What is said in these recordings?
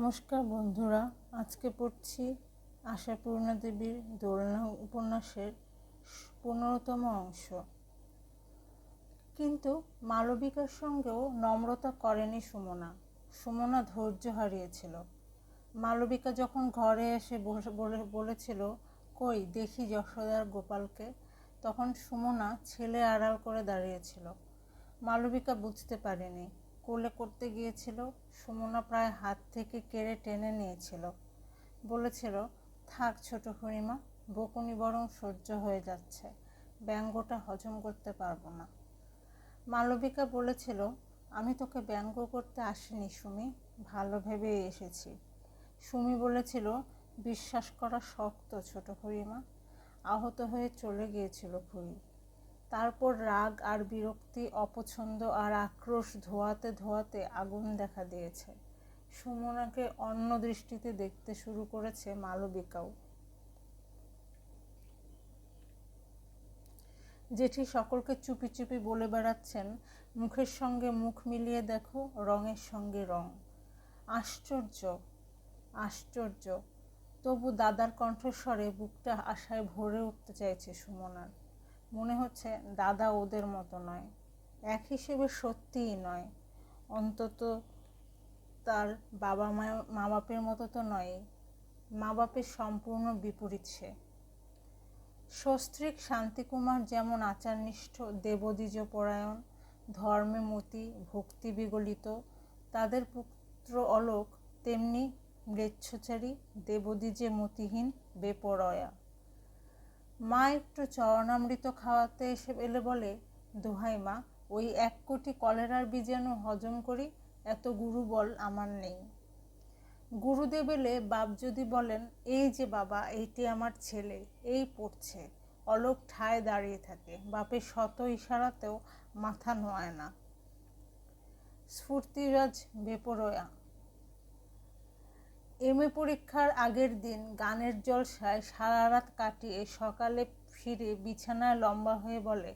নমস্কার বন্ধুরা, আজকে পড়ছি আশাপূর্ণা দেবীর দোলনা উপন্যাসের পনেরোতম অংশ। কিন্তু মালবিকার সঙ্গেও নম্রতা করেনি সুমনা। সুমনা ধৈর্য হারিয়েছিল। মালবিকা যখন ঘরে এসে বলেছিল, কই, দেখি যশোদার গোপালকে, তখন সুমনা ছেলে আড়াল করে দাঁড়িয়েছিল। মালবিকা বুঝতে পারেনি। কোলে করতে গিয়েছিল, সুমনা প্রায় হাত থেকে কেড়ে টেনে নিয়েছিল। বলেছিল, থাক ছোট হরিমা, বকুনি বরং সহ্য হয়ে যাচ্ছে, ব্যঙ্গটা হজম করতে পারব না। মালবিকা বলেছিল, আমি তোকে ব্যঙ্গ করতে আসিনি, সুমি, ভালো ভেবে এসেছি। সুমি বলেছিল, বিশ্বাস করা শক্ত ছোট হরিমা, আহত হয়ে চলে গিয়েছিল খুবই তারপর রাগ আর বিরক্তি, অপছন্দ আর আক্রোশ ধোয়াতে ধোয়াতে আগুন দেখা দিয়েছে। সুমনাকে অন্য দৃষ্টিতে দেখতে শুরু করেছে মালবিকাও। জেঠি সকলকে চুপি চুপি বলে বেড়াচ্ছেন, মুখের সঙ্গে মুখ মিলিয়ে দেখো, রঙের সঙ্গে রং। আশ্চর্য আশ্চর্য। তবু দাদার কণ্ঠস্বরে বুকটা আশায় ভরে উঠতে চাইছে সুমনার। মনে হচ্ছে দাদা ওদের মতো নয়। এক হিসেবে সত্যিই নয়। অন্তত তার বাবা মা মা বাপের মতো তো নয় মা বাপের সম্পূর্ণ বিপরীত সে। সস্ত্রীক শান্তিকুমার যেমন আচারনিষ্ঠ দেবদ্বিজ পরায়ণ ধর্মে মতি, ভক্তি বিগলিত, তাদের পুত্র অলোক, তেমনি মৃচ্ছচারী দেবদ্বিজে মতিহীন, বেপরয়া। মা একটু চরণামৃত খাওয়াতে এসে এলে বলে, দোহাই মা, ওই এক কোটি কলেরার বীজাণু হজম করি, এত গুরু বল আমার নেই। গুরুদেব এলে বাপ যদি বলেন, এই যে বাবা, এইটি আমার ছেলে, এই পড়ছে, অলোক ঠায় দাঁড়িয়ে থাকে, বাপের শত ইশারাতেও মাথা নোয়ায় না। স্ফূর্তিরাজ বেপরয়া এম এ পরীক্ষার আগের দিন গানের জলসায় সারা রাত কাটিয়ে সকালে ফিরে বিছানায় লম্বা হয়ে বলে,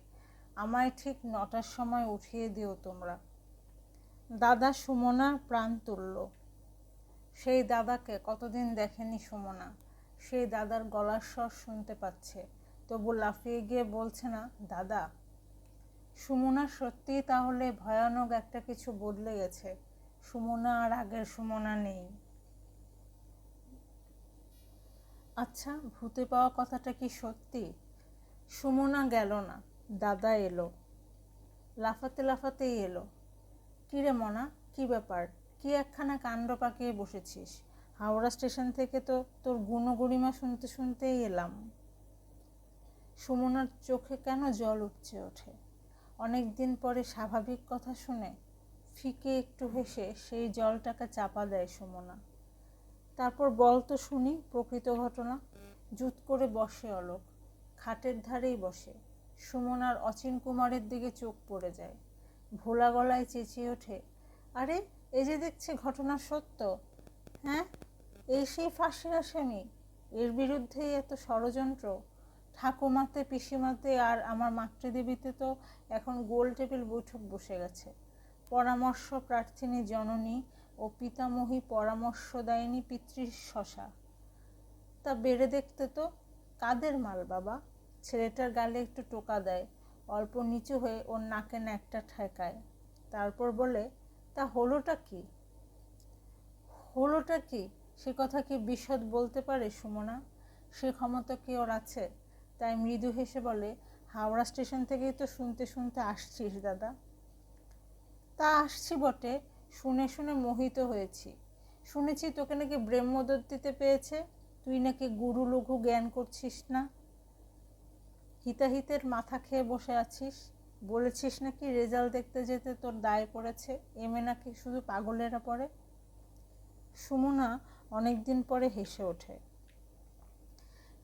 আমায় ঠিক নটার সময় উঠিয়ে দিও তোমরা। দাদা সুমনা প্রাণ তুলল। সেই দাদাকে কতদিন দেখেনি সুমনা? সেই দাদার গলার স্বর শুনতে পাচ্ছে, তবু লাফিয়ে গিয়ে বলছে না, দাদা, সুমনা সত্যিই তাহলে ভয়ানক একটা কিছু বদলে গেছে। সুমনা আর আগের সুমনা নেই। আচ্ছা ভূতে পাওয়া কথাটা কি সত্যি? সুমনা গেল না। দাদা এলো। লাফাতে লাফাতেই এলো। কিরে মনা, কি ব্যাপার? কি একখানা কাণ্ড পাকিয়ে বসেছিস? হাওড়া স্টেশন থেকে তো তোর গুণগরিমা শুনতে শুনতেই এলাম। সুমনার চোখে কেন জল উঠছে ওঠে? অনেক দিন পরে স্বাভাবিক কথা শুনে ফিকে একটু হেসে সেই জলটাকে চাপা দেয় সুমনা। তারপর বল তো শুনি, প্রকৃত ঘটনা। জুত করে বসে অলোক, খাটের ধারেই বসে। সুমনার অচিন কুমারের দিকে চোখ পড়ে যায়। ভোলা গলায় চেঁচিয়ে ওঠে, আরে এই যে দেখছে ঘটনা সত্য? হ্যাঁ এই সেই ফাঁসির আসামি। এর বিরুদ্ধেই এত ষড়যন্ত্র। ঠাকুমাতে, পিসিমাতে আর আমার মাতৃদেবীতে তো এখন গোল টেবিল বৈঠক বসে গেছে। পরামর্শ প্রার্থিনী জননী ও পিতামহী পরামর্শ দেয়নি পিতৃ শশা। তা বেড়ে দেখতে তো কাদের মাল বাবা? ছেলেটার গালে একটু টোকা দেয়, অল্প নিচু হয়ে ওর নাকে ন্যাকটা ঠেকায়। তারপর বলে, তা হলোটা কি? হলোটা কি? সে কথা কি বিশদ বলতে পারে সুমনা? সে ক্ষমতা কি ওর আছে? তাই মৃদু হেসে বলে, হাওড়া স্টেশন থেকেই তো শুনতে শুনতে আসছিস দাদা। তা আসছি বটে শুনে শুনে মোহিত হয়েছি। শুনেছি তোকে নাকি ব্রহ্মদত্তিতে পেয়েছে। তুই নাকি গুরু লঘু জ্ঞান করছিস না? হিতাহিতের মাথা খেয়ে বসে আছিস? বলেছিস নাকি রেজাল্ট দেখতে যেতে তোর দায় পড়েছে? এমে নাকি শুধু পাগলেরা পড়ে? সুমনা অনেক দিন পরে হেসে ওঠে।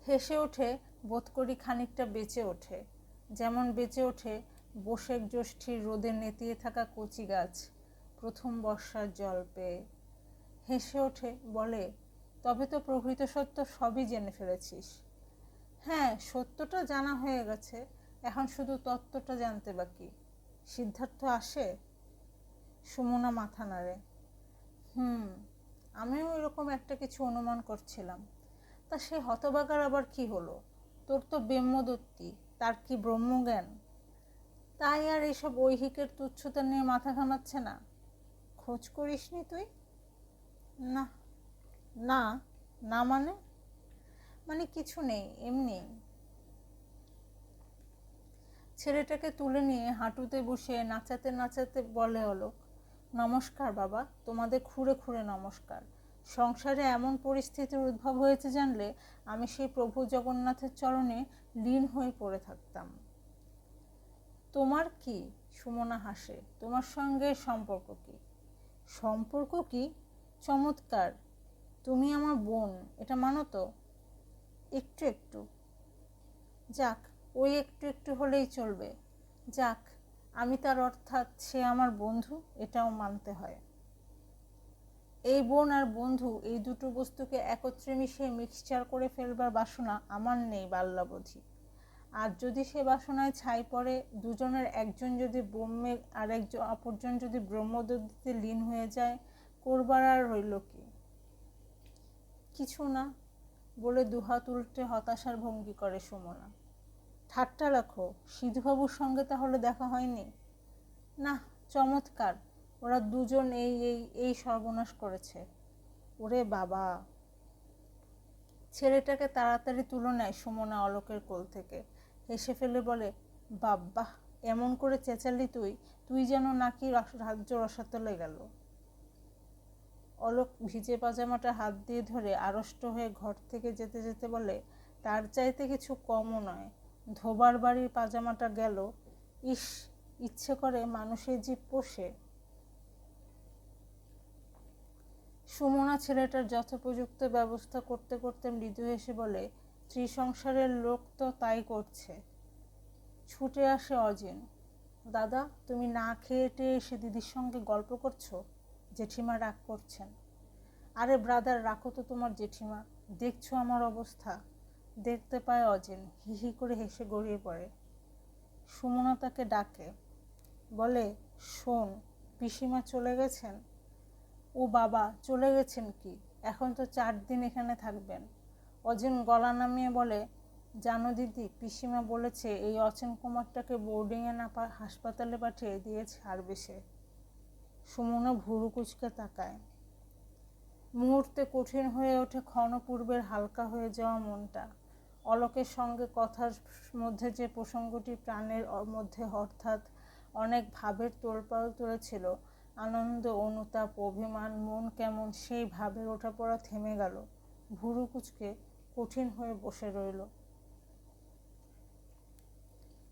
হেসে ওঠে, বোধ করি খানিকটা বেঁচে ওঠে। যেমন বেঁচে ওঠে বসেক জ্যৈষ্ঠীর রোদে নেতিয়ে থাকা কচি গাছ। প্রথম বর্ষার জল পেয়ে হেসে ওঠে, বলে, তবে তো প্রকৃত সত্য সবই জেনে ফেলেছিস। হ্যাঁ সত্যটা জানা হয়ে গেছে, এখন শুধু তত্ত্বটা জানতে বাকি। সিদ্ধার্থ আসে? সুমনা মাথা নাড়ে। হুম, আমিও এরকম একটা কিছু অনুমান করছিলাম। তা সে হতবাগার আবার কি হলো? তোর তো ব্রহ্মদত্তি, তার কি ব্রহ্মজ্ঞান? তাই আর এইসব ঐহিকের তুচ্ছতা নিয়ে মাথা ঘামাচ্ছে না। খোঁজ করিসনি তুই? না না না মানে? মানে কিছু নেই, এমনি। ছেলেটাকে তুলে নিয়ে হাঁটুতে বসে নাচাতে নাচাতে বলে অলোক, নমস্কার বাবা, তোমাদের খুঁড়ে খুঁড়ে নমস্কার। সংসারে এমন পরিস্থিতির উদ্ভব হয়েছে জানলে আমি সেই প্রভু জগন্নাথের চরণে লীন হয়ে পড়ে থাকতাম। তোমার কি? সুমনা হাসে, তোমার সঙ্গে সম্পর্ক কি? সম্পর্ক কি? চমৎকার। তুমি আমার বোন, এটা মানো তো? একটু একটু। যাক ওই একটু একটু হলেই চলবে। যাক, আমি তার অর্থাৎ সে আমার বন্ধু, এটাও মানতে হয়। এই বোন আর বন্ধু, এই দুটো বস্তুকে একত্রে মিশিয়ে মিক্সচার করে ফেলবার বাসনা আমার নেই বাল্যাবধি। আর যদি সে বাসনায় ছাই পড়ে, দুজনের, একজন যদি ব্রহ্মে, আর একজন অপরজন যদি ব্রহ্মদত্তিতে লীন হয়ে যায়, করবার আর রইল কি? কিছু না, বলে দুহাত উল্টে হতাশার ভঙ্গি করে সুমনা। ঠাট্টা রাখো সিধুবাবুর সঙ্গে তাহলে দেখা হয়নি? না, চমৎকার, ওরা দুজন এই এই এই সর্বনাশ করেছে। ওরে বাবা! ছেলেটাকে তাড়াতাড়ি তুলে নেয় সুমনা অলোকের কোল থেকে। হেসে ফেলে বলে, বাব্বা, এমন করে চেঁচালি তুই তুই যেন নাকি রাজ্য রসাতলে গেল। অলোক ভিজে পাজামাটা হাত দিয়ে ধরে আড়ষ্ট হয়ে ঘর থেকে যেতে যেতে বলে, তার চাইতে কিছু কমও নয়। ধোবার বাড়ির পাজামাটা গেল। ইস, ইচ্ছে করে মানুষের জীব পোষে। সুমনা ছেলেটার যথোপযুক্ত ব্যবস্থা করতে করতে মৃদু হেসে বলে ত্রিসংসারের লোক তো তাই করছে। ছুটে আসে অজিন, দাদা, তুমি না খেয়ে টেয়ে এসে দিদির সঙ্গে গল্প করছ? জেঠিমা রাগ করছেন। আরে ব্রাদার রাখো তো তোমার জেঠিমা, দেখছ আমার অবস্থা? দেখতে পায় অজেন, হি হি করে হেসে গড়িয়ে পড়ে। সুমনা তাকে ডাকে, বলে, শোন, পিসিমা চলে গেছেন? ও বাবা, চলে গেছেন কি? এখন তো চার দিন এখানে থাকবেন। অজেন গলা নামিয়ে বলে, জানো দিদি, পিসিমা বলেছে এই অচেন কুমারটাকে বোর্ডিংয়ে না পা, হাসপাতালে পাঠিয়ে দিয়ে ছাড়বে সে সুমনা ভুরু কুচকে তাকায়। মুহূর্তে কঠিন হয়ে ওঠে ক্ষণপূর্বের হালকা হয়ে যাওয়া মনটা। অলোকের সঙ্গে কথার মধ্যে যে প্রসঙ্গটি প্রাণের মধ্যে অর্থাৎ অনেক ভাবের তোলপাল তুলেছিল, আনন্দ, অনুতাপ, অভিমান, মন কেমন সেই ভাবের ওঠা পড়া থেমে গেল। ভুরু কুচকে কঠিন হয়ে বসে রইল।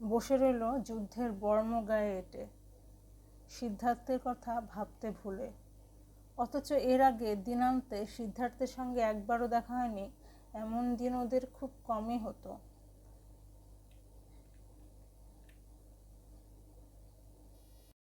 বসে রইল যুদ্ধের বর্ম গায়ে এঁটে। সিদ্ধার্থের কথা ভাবতে ভুলে। অথচ এর আগে দিনান্তে সিদ্ধার্থের সঙ্গে একবারও দেখা হয়নি, এমন দিন ওদের খুব কমই হতো।